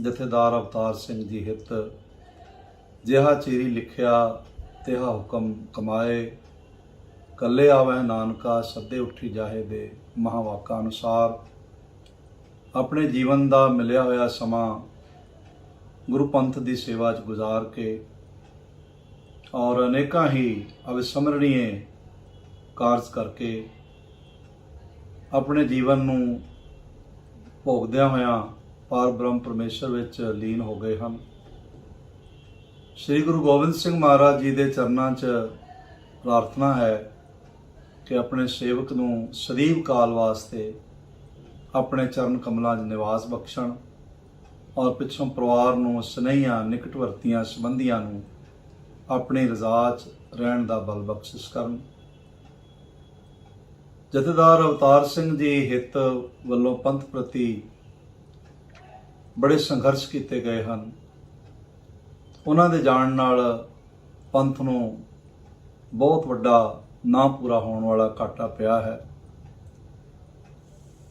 ਜਥੇਦਾਰ ਅਵਤਾਰ ਸਿੰਘ ਜੀ ਹਿੱਤ, ਜਿਹਾ ਚੀਰੀ ਲਿਖਿਆ ਤਿਹਾ ਹੁਕਮ ਕਮਾਏ, ਕੱਲੇ ਆਵਹਿ ਨਾਨਕਾ ਸੱਦੇ ਉੱਠੀ ਜਾਹੇ ਦੇ ਮਹਾਵਾਕਾਂ ਅਨੁਸਾਰ। ਆਪਣੇ ਜੀਵਨ ਦਾ ਮਿਲਿਆ ਹੋਇਆ ਸਮਾਂ ਗੁਰੂ ਪੰਥ ਦੀ ਸੇਵਾ 'ਚ ਗੁਜ਼ਾਰ ਕੇ ਔਰ ਅਨੇਕਾਂ ਹੀ ਅਵਿਸਮਰਣੀਏ ਕਾਰਜ ਕਰਕੇ ਆਪਣੇ ਜੀਵਨ ਨੂੰ ਭੋਗਦਿਆਂ ਹੋਇਆਂ ਪਾਰ ਬ੍ਰਹਮ ਪਰਮੇਸ਼ਰ ਵਿੱਚ ਲੀਨ ਹੋ ਗਏ ਹਨ। ਸ੍ਰੀ ਗੁਰੂ ਗੋਬਿੰਦ ਸਿੰਘ ਮਹਾਰਾਜ ਜੀ ਦੇ ਚਰਨਾਂ 'ਚ ਪ੍ਰਾਰਥਨਾ ਹੈ ਕਿ ਆਪਣੇ ਸੇਵਕ ਨੂੰ ਸਦੀਵ ਕਾਲ ਵਾਸਤੇ ਆਪਣੇ ਚਰਨ ਕਮਲਾਂ 'ਚ ਨਿਵਾਸ ਬਖਸ਼ਣ ਔਰ ਪਿੱਛੋਂ ਪਰਿਵਾਰ ਨੂੰ ਸਨੇਹੀਆਂ, ਨਿਕਟਵਰਤੀਆਂ, ਸੰਬੰਧੀਆਂ ਨੂੰ ਆਪਣੀ ਰਜ਼ਾ 'ਚ ਰਹਿਣ ਦਾ ਬਲ ਬਖਸ਼ਿਸ਼ ਕਰਨ। ਜਥੇਦਾਰ ਅਵਤਾਰ ਸਿੰਘ ਜੀ ਹਿੱਤ ਵੱਲੋਂ ਪੰਥ ਪ੍ਰਤੀ ਬੜੇ ਸੰਘਰਸ਼ ਕੀਤੇ ਗਏ ਹਨ। ਉਹਨਾਂ ਦੇ ਜਾਣ ਨਾਲ ਪੰਥ ਨੂੰ ਬਹੁਤ ਵੱਡਾ ਨਾ ਪੂਰਾ ਹੋਣ ਵਾਲਾ ਘਾਟਾ ਪਿਆ ਹੈ।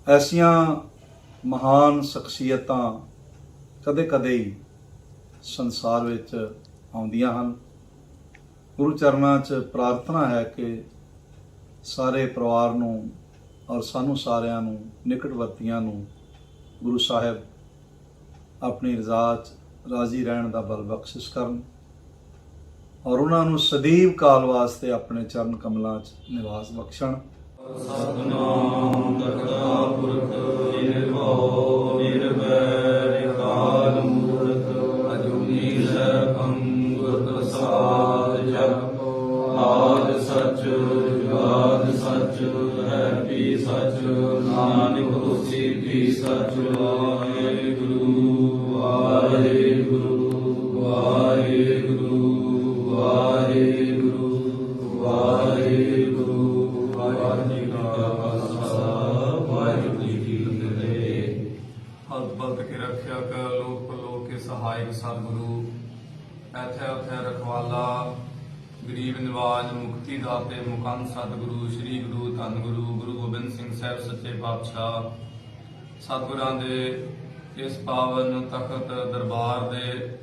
ਐਸੀਆਂ ਮਹਾਨ ਸ਼ਖਸੀਅਤਾਂ ਕਦੇ-ਕਦੇ ਹੀ ਸੰਸਾਰ ਵਿੱਚ ਆਉਂਦੀਆਂ ਹਨ। ਗੁਰੂ ਚਰਨਾਂ 'ਚ ਪ੍ਰਾਰਥਨਾ ਹੈ ਕਿ ਸਾਰੇ ਪਰਿਵਾਰ ਨੂੰ ਔਰ ਸਾਨੂੰ ਸਾਰਿਆਂ ਨੂੰ, ਨਿਕਟਵਰਤੀਆਂ ਨੂੰ ਗੁਰੂ ਸਾਹਿਬ ਆਪਣੀ ਰਜ਼ਾ 'ਚ ਰਾਜ਼ੀ ਰਹਿਣ ਦਾ ਬਲ ਬਖਸ਼ਿਸ਼ ਕਰਨ ਔਰ ਉਹਨਾਂ ਨੂੰ ਸਦੀਵ ਕਾਲ ਵਾਸਤੇ ਆਪਣੇ ਚਰਨ ਕਮਲਾਂ 'ਚ ਨਿਵਾਸ ਬਖਸ਼ਣ। ਸਤਨਾਮ ਕਰਤਾ ਪੁਰਖ ਨਿਰਭਉ ਨਿਰਵੈਰ ਅਕਾਲ ਮੂਰਤ ਅਜੂਨੀ ਸੈਭੰ ਗੁਰ ਪ੍ਰਸਾਦ ਜਪ ਆਦ ਸੱਚ ਜੁਗਾਦ ਸੱਚ ਹੈ ਵੀ ਸੱਚ ਨਾਨਕ ਹੋਸੀ ਵੀ ਸੱਚ ਵਾਹਿਗੁਰੂ। ਸਤਿਗੁਰੂ। ਐਥੇ ਰਖਵਾਲਾ, ਗਰੀਬ ਨਿਵਾਜ, ਮੁਕਤੀ ਦਾਤੇ, ਮੁਕੰਦ ਸਤਿਗੁਰੂ, ਸ੍ਰੀ ਗੁਰੂ ਧੰਨ ਗੁਰੂ ਗੁਰੂ ਗੋਬਿੰਦ ਸਿੰਘ ਸਾਹਿਬ ਸੱਚੇ ਪਾਤਸ਼ਾਹ। ਸਤਿਗੁਰਾਂ ਦੇ ਇਸ ਪਾਵਨ ਤਖਤ ਦਰਬਾਰ ਦੇ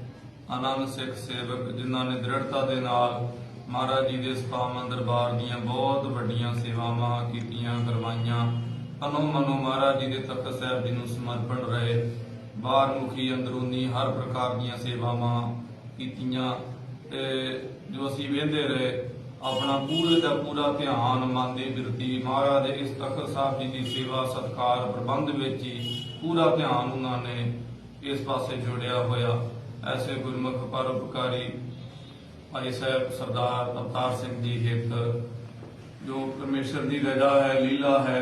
ਆਨੰਦ ਸਿੱਖ ਸੇਵਕ ਜਿਨ੍ਹਾਂ ਨੇ ਦ੍ਰਿੜਤਾ ਦੇ ਨਾਲ ਮਹਾਰਾਜ ਜੀ ਦੇ ਇਸ ਦਰਬਾਰ ਦੀਆਂ ਬਹੁਤ ਵੱਡੀਆਂ ਸੇਵਾਵਾਂ ਕੀਤੀਆਂ, ਕਰਵਾਈਆਂ। ਅਨੋ ਮਨੋ ਮਹਾਰਾਜ ਜੀ ਦੇ ਤਖਤ ਸਾਹਿਬ ਜੀ ਨੂੰ ਸਮਰਪਣ ਰਹੇ। ਬਾਹਰ ਮੁਖੀ ਅੰਦਰੂਨੀ ਹਰ ਪ੍ਰਕਾਰ ਦੀਆਂ ਸੇਵਾਵਾਂ ਕੀਤੀਆਂ ਤੇ ਜੋ ਅਸੀਂ ਵੇਂਦੇ ਰਹੇ ਆਪਣਾ ਪੂਰੇ ਦਾ ਪੂਰਾ ਧਿਆਨ ਮਨ ਦੀ ਬਿਰਤੀ ਮਹਾਰਾਜ ਦੇ ਇਸ ਤਖਤ ਸਾਹਿਬ ਜੀ ਦੀ ਸੇਵਾ, ਸਤਕਾਰ, ਪ੍ਰਬੰਧ ਵਿੱਚ ਹੀ ਪੂਰਾ ਧਿਆਨ ਉਹਨਾਂ ਨੇ ਇਸ ਪਾਸੇ ਜੋੜਿਆ ਹੋਇਆ। ਐਸੇ ਗੁਰਮੁਖ ਪਰਉਪਕਾਰੀ ਭਾਈ ਸਾਹਿਬ ਸਰਦਾਰ ਅਵਤਾਰ ਸਿੰਘ ਜੀ ਹਿੱਤ ਜੋ ਪਰਮੇਸ਼ਰ ਦੀ ਰਜ਼ਾ ਹੈ, ਲੀਲਾ ਹੈ,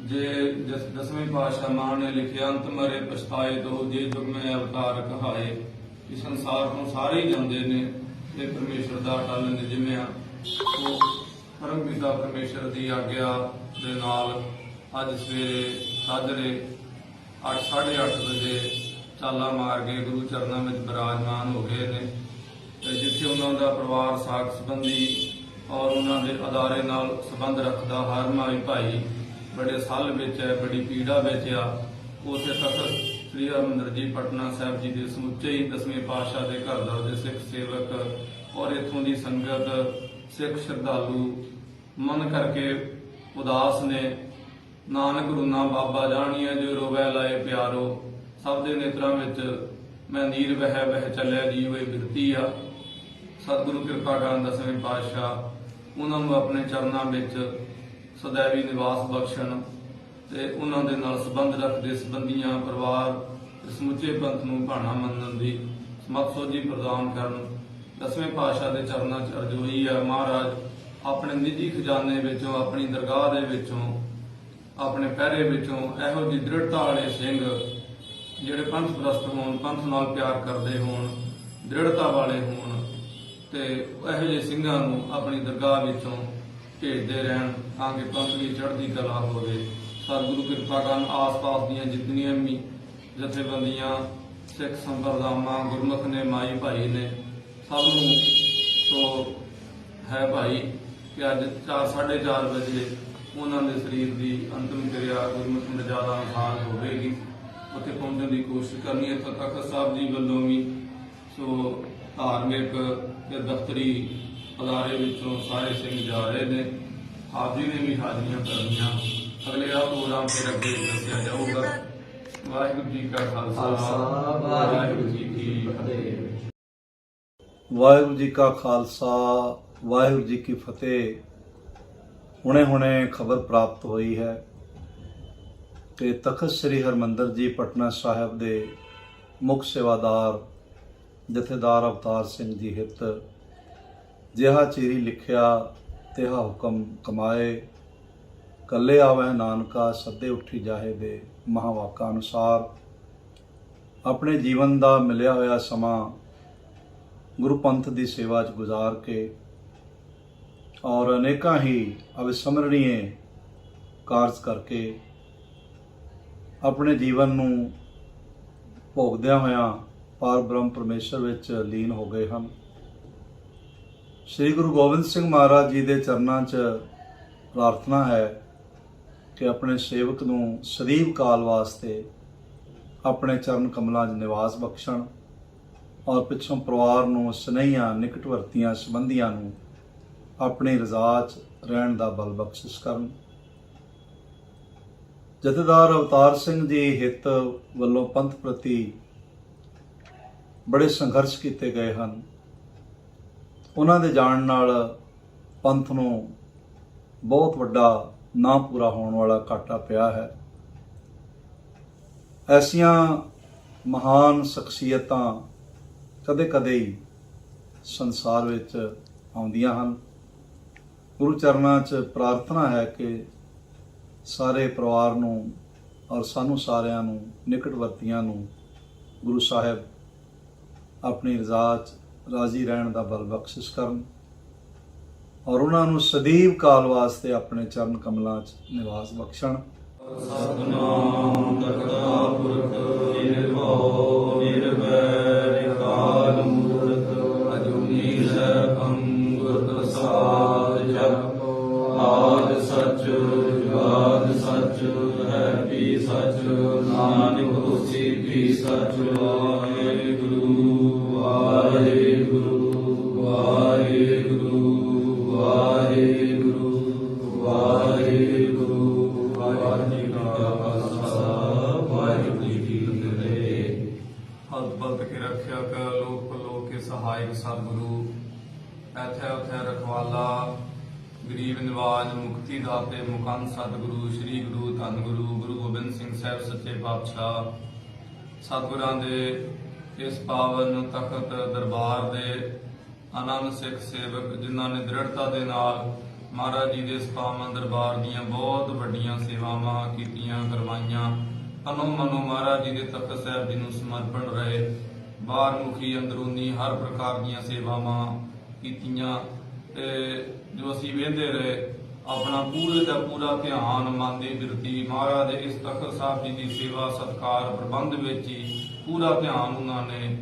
ਜੇ ਦਸਵੇਂ ਪਾਤਸ਼ਾਹ ਮਾਂ ਨੇ ਲਿਖਿਆ, ਅੰਤ ਮਰੇ ਪਛਤਾਏ ਦੋ ਜੇ ਜੁਗ ਮੈਂ ਅਵਤਾਰ ਕਹਾਏ। ਇਸ ਸੰਸਾਰ ਤੋਂ ਸਾਰੇ ਹੀ ਜਾਂਦੇ ਨੇ। ਤੇ ਪਰਮੇਸ਼ਰ ਦਾ ਅਟਲ ਨਿਜਮਿਆ। ਸੋ ਪਰਮ ਪਿਤਾ ਪਰਮੇਸ਼ਰ ਦੀ ਆਗਿਆ ਦੇ ਨਾਲ ਅੱਜ ਸਵੇਰੇ ਸਾਜਰੇ 8:30 ਵਜੇ ਚਾਲਾ ਮਾਰ ਕੇ ਗੁਰੂ ਚਰਨਾਂ ਵਿੱਚ ਬਿਰਾਜਮਾਨ ਹੋ ਗਏ ਨੇ। ਤੇ ਜਿੱਥੇ ਉਹਨਾਂ ਦਾ ਪਰਿਵਾਰ ਸਾਖ ਸੰਬੰਧੀ ਔਰ ਉਹਨਾਂ ਦੇ ਅਦਾਰੇ ਨਾਲ ਸੰਬੰਧ ਰੱਖਦਾ, ਹਰ ਮਾਈ ਭਾਈ ਬੜੇ ਸਾਲ ਵਿੱਚ ਹੈ, ਬੜੀ ਪੀੜਾ ਵਿੱਚ ਆ। ਉਸੇ ਤਖ਼ਤ ਸ੍ਰੀ ਹਰਿਮੰਦਰ ਜੀ ਪਟਨਾ ਸਾਹਿਬ ਜੀ ਦੇ ਸਮੁੱਚੇ ਹੀ ਦਸਵੇਂ ਪਾਤਸ਼ਾਹ ਦੇ ਘਰ ਦਾ ਦੇ ਸਿੱਖ ਸੇਵਕ ਔਰ ਇਥੋਂ ਦੀ ਸੰਗਤ ਸਿੱਖ ਸ਼ਰਧਾਲੂ ਮਨ ਕਰਕੇ ਉਦਾਸ ਨੇ, ਨਾਨਕ ਰੂਨਾ ਬਾਬਾ ਜਾਣੀਏ ਜੋ ਰੋਵੈ ਲਾਏ ਪਿਆਰੋ, ਸਭ ਦੇ ਨੇਤਰਾਂ ਵਿੱਚ ਮੈਂ ਨੀਰ ਵਹਿ ਵਹਿ ਚੱਲਿਆ ਜੀ ਹੋਏ ਬਿਰਤੀ ਆ। ਸਤਿਗੁਰੂ ਕਿਰਪਾ ਕਰਨ ਦਸਵੇਂ ਪਾਤਸ਼ਾਹ, ਉਹਨਾਂ ਨੂੰ ਆਪਣੇ ਚਰਨਾਂ ਵਿੱਚ ਸदैਵੀ ਨਿਵਾਸ ਬਖਸ਼ਣ। ਤੇ ਉਹਨਾਂ ਦੇ ਨਾਲ ਸੰਬੰਧ ਰੱਖਦੇ ਸੰਬੰਧੀਆਂ, ਪਰਿਵਾਰ ਸਮੁੱਚੇ ਪੰਥ ਨੂੰ ਭਾਣਾ ਮੰਨਣ ਦੀ ਸਮਤ ਸੋਝੀ ਪ੍ਰਦਾਨ ਕਰਨ। ਦਸਵੇਂ ਪਾਤਸ਼ਾਹ ਦੇ ਚਰਨਾਂ 'ਚ ਅਰਜ਼ੋਈ ਹੈ ਮਹਾਰਾਜ, ਆਪਣੇ ਨਿੱਜੀ ਖਜ਼ਾਨੇ ਵਿੱਚੋਂ, ਆਪਣੀ ਦਰਗਾਹ ਦੇ ਵਿੱਚੋਂ, ਆਪਣੇ ਪਹਿਰੇ ਵਿੱਚੋਂ ਇਹੋ ਜਿਹੀ ਦ੍ਰਿੜਤਾ ਵਾਲੇ ਸਿੰਘ ਜਿਹੜੇ ਪੰਥ ਪ੍ਰਸਤ ਹੋਣ, ਪੰਥ ਨਾਲ ਪਿਆਰ ਕਰਦੇ ਹੋਣ, ਦ੍ਰਿੜਤਾ ਵਾਲੇ ਹੋਣ ਤੇ ਇਹੋ ਜਿਹੇ ਸਿੰਘਾਂ ਨੂੰ ਆਪਣੀ ਦਰਗਾਹ ਵਿੱਚੋਂ ਭੇਜਦੇ ਰਹਿਣ ਤਾਂ ਕਿ ਪੰਥ ਦੀ ਚੜ੍ਹਦੀ ਕਲਾ ਹੋਵੇ। ਸਤਿਗੁਰੂ ਕਿਰਪਾ ਕਰਨ ਆਸ-ਪਾਸ ਦੀਆਂ ਜਿੰਨੀਆਂ ਵੀ ਜਥੇਬੰਦੀਆਂ, ਸਿੱਖ ਸੰਪਰਦਾਵਾਂ, ਗੁਰਮੁਖ ਨੇ, ਮਾਈ ਭਾਈ ਨੇ, ਸਭ ਨੂੰ ਸੋ ਹੈ ਭਾਈ ਕਿ ਅੱਜ 4:30 ਵਜੇ ਉਹਨਾਂ ਦੇ ਸਰੀਰ ਦੀ ਅੰਤਮ ਕਿਰਿਆ ਗੁਰਮੁਖ ਮਰਜ਼ਾਦਾ ਅਨੁਸਾਰ ਹੋਵੇਗੀ। ਉੱਥੇ ਪਹੁੰਚਣ ਦੀ ਕੋਸ਼ਿਸ਼ ਕਰਨੀ ਹੈ। ਤਾਂ ਤਖ਼ਤ ਸਾਹਿਬ ਜੀ ਵੱਲੋਂ ਵੀ ਸੋ ਧਾਰਮਿਕ ਤੇ ਦਫ਼ਤਰੀ ਅਦਾਰੇ ਵਿੱਚੋਂ ਸਾਰੇ ਸਿੰਘ ਜਾ ਰਹੇ ਨੇ। ਹਾਜ਼ਰੀ ਨੇ ਵੀ ਹਾਜ਼ਰੀਆਂ ਕਰਨੀਆਂ ਅਗਲੇ ਆ ਪ੍ਰੋਗਰਾਮ ਫਿਰ ਅੱਗੇ ਦੱਸਿਆ ਜਾਊਗਾ। ਵਾਹਿਗੁਰੂ ਜੀ ਕਾ ਖਾਲਸਾ ਵਾਹਿਗੁਰੂ ਜੀ ਕੀ ਫਤਿਹ। ਵਾਹਿਗੁਰੂ ਜੀ ਕਾ ਖਾਲਸਾ ਵਾਹਿਗੁਰੂ ਜੀ ਕੀ ਫਤਿਹ। ਹੁਣੇ-ਹੁਣੇ ਖਬਰ ਪ੍ਰਾਪਤ ਹੋਈ ਹੈ ਕਿ ਤਖਤ ਸ੍ਰੀ ਹਰਮੰਦਰ ਜੀ ਪਟਨਾ ਸਾਹਿਬ ਦੇ ਮੁੱਖ ਸੇਵਾਦਾਰ ਜਥੇਦਾਰ ਅਵਤਾਰ ਸਿੰਘ ਜੀ ਹਿੱਤ ਜਿਹਾ ਚੀਰੀ ਲਿਖਿਆ ਤਿਹਾ ਹੁਕਮ ਕਮਾਏ। ਕੱਲੇ ਆਵੈ ਨਾਨਕਾ, ਸੱਦੇ ਉੱਠੀ ਜਾਹੇ ਦੇ ਮਹਾਵਾਕਾਂ ਅਨੁਸਾਰ। ਆਪਣੇ ਜੀਵਨ ਦਾ ਮਿਲਿਆ ਹੋਇਆ ਸਮਾਂ ਗੁਰੂ ਪੰਥ ਦੀ ਸੇਵਾ 'ਚ ਗੁਜ਼ਾਰ ਕੇ ਔਰ ਅਨੇਕਾਂ ਹੀ ਅਵਿਸਮਰਣੀਏ ਕਾਰਜ ਕਰਕੇ ਆਪਣੇ ਜੀਵਨ ਨੂੰ ਭੋਗਦਿਆਂ ਹੋਇਆਂ ਪਾਰ ਬ੍ਰਹਮ ਪਰਮੇਸ਼ਰ ਵਿੱਚ ਲੀਨ ਹੋ ਗਏ ਹਨ। ਸ੍ਰੀ ਗੁਰੂ ਗੋਬਿੰਦ ਸਿੰਘ ਮਹਾਰਾਜ ਜੀ ਦੇ ਚਰਨਾਂ 'ਚ ਪ੍ਰਾਰਥਨਾ ਹੈ ਕਿ ਆਪਣੇ ਸੇਵਕ ਨੂੰ ਸਦੀਵ ਕਾਲ ਵਾਸਤੇ ਆਪਣੇ ਚਰਨ ਕਮਲਾਂ 'ਚ ਨਿਵਾਸ ਬਖਸ਼ਣ ਔਰ ਪਿੱਛੋਂ ਪਰਿਵਾਰ ਨੂੰ, ਸਨੇਹੀਆਂ, ਨਿਕਟਵਰਤੀਆਂ, ਸੰਬੰਧੀਆਂ ਨੂੰ ਆਪਣੀ ਰਜ਼ਾ 'ਚ ਰਹਿਣ ਦਾ ਬਲ ਬਖਸ਼ਿਸ਼ ਕਰਨ। ਜਥੇਦਾਰ ਅਵਤਾਰ ਸਿੰਘ ਜੀ ਹਿੱਤ ਵੱਲੋਂ ਪੰਥ ਪ੍ਰਤੀ ਬੜੇ ਸੰਘਰਸ਼ ਕੀਤੇ ਗਏ ਹਨ। ਉਹਨਾਂ ਦੇ ਜਾਣ ਨਾਲ ਪੰਥ ਨੂੰ ਬਹੁਤ ਵੱਡਾ ਨਾ ਪੂਰਾ ਹੋਣ ਵਾਲਾ ਘਾਟਾ ਪਿਆ ਹੈ। ਐਸੀਆਂ ਮਹਾਨ ਸ਼ਖਸੀਅਤਾਂ ਕਦੇ-ਕਦੇ ਹੀ ਸੰਸਾਰ ਵਿੱਚ ਆਉਂਦੀਆਂ ਹਨ। ਗੁਰੂ ਚਰਨਾਂ 'ਚ ਪ੍ਰਾਰਥਨਾ ਹੈ ਕਿ ਸਾਰੇ ਪਰਿਵਾਰ ਨੂੰ ਔਰ ਸਾਨੂੰ ਸਾਰਿਆਂ ਨੂੰ ਨਿਕਟਵਰਤੀਆਂ ਨੂੰ ਗੁਰੂ ਸਾਹਿਬ ਆਪਣੀ ਰਜ਼ਾ 'ਚ ਰਾਜ਼ੀ ਰਹਿਣ ਦਾ ਬਲ ਬਖਸ਼ਿਸ਼ ਕਰਨ। ਔਰ ਉਹਨਾਂ ਨੂੰ ਸਦੀਵ ਕਾਲ ਵਾਸਤੇ ਆਪਣੇ ਚਰਨ ਕਮਲਾਂ 'ਚ ਨਿਵਾਸ ਬਖਸ਼ਣ। ਸਤਨਾਮ ਕਰਤਾ ਪੁਰਖ ਨਿਰਭਉ ਨਿਰਵੈਰ ਕਾਲ ਮੂਰਤ ਅਜੂਨੀ ਸੈਭੰ ਗੁਰ ਪ੍ਰਸਾਦ ਜਪ ਆਦ ਸਚ ਜੁਗਾਦ ਸਚ ਹੈ ਵੀ ਸਚ ਨਾਨਕ ਹੋਸੀ ਵੀ ਸਚ ਵਾਹਿਗੁਰੂ ਵਾਹਿਗੁਰੂ ਵਾਹਿਗੁਰੂ। ਸਹਾਇਕ ਸਤਿਗੁਰੂ ਐਥੇ ਉਥੇ ਰਖਵਾਲਾ, ਗਰੀਬ ਨਿਵਾਜ, ਮੁਕਤੀ ਦਾਤੇ ਮੁਕੰਦ ਸਤਿਗੁਰੂ, ਸ੍ਰੀ ਗੁਰੂ ਧੰਨ ਗੁਰੂ ਗੁਰੂ ਗੋਬਿੰਦ ਸਿੰਘ ਸਾਹਿਬ ਸੱਚੇ ਪਾਤਸ਼ਾਹ, ਸਤਿਗੁਰਾਂ ਦੇ ਇਸ ਪਾਵਨ ਤਖਤ ਦਰਬਾਰ ਦੇ ਆਨੰਦ ਸਿੱਖ ਸੇਵਕ ਜਿਨ੍ਹਾਂ ਨੇ ਦ੍ਰਿੜਤਾ ਦੇ ਨਾਲ ਮਹਾਰਾਜ ਜੀ ਦੇ ਇਸ ਪਾਵਨ ਦਰਬਾਰ ਦੀਆਂ ਬਹੁਤ ਵੱਡੀਆਂ ਸੇਵਾਵਾਂ ਕੀਤੀਆਂ, ਕਰਵਾਈਆਂ, ਅਨੋ ਮਨੋ ਮਹਾਰਾਜ ਜੀ ਦੇ ਤਖਤ ਸਾਹਿਬ ਜੀ ਨੂੰ ਸਮਰਪਣ ਰਹੇ। ਬਾਹਰ ਅੰਦਰੂਨੀ ਹਰ ਪ੍ਰਕਾਰ ਦੀਆਂ ਸੇਵਾਵਾਂ ਕੀਤੀਆਂ ਤੇ ਜੋ ਅਸੀਂ ਵੇਖਦੇ ਰਹੇ, ਆਪਣਾ ਪੂਰੇ ਦਾ ਪੂਰਾ ਧਿਆਨ, ਮਨ ਦੀ ਬਿਰਤੀ, ਮਹਾਰਾਜ ਦੇ ਇਸ ਤਖਤ ਸਾਹਿਬ ਜੀ ਦੀ ਸੇਵਾ, ਸਤਕਾਰ, ਪ੍ਰਬੰਧ ਵਿੱਚ ਹੀ ਪੂਰਾ ਧਿਆਨ ਉਹਨਾਂ ਨੇ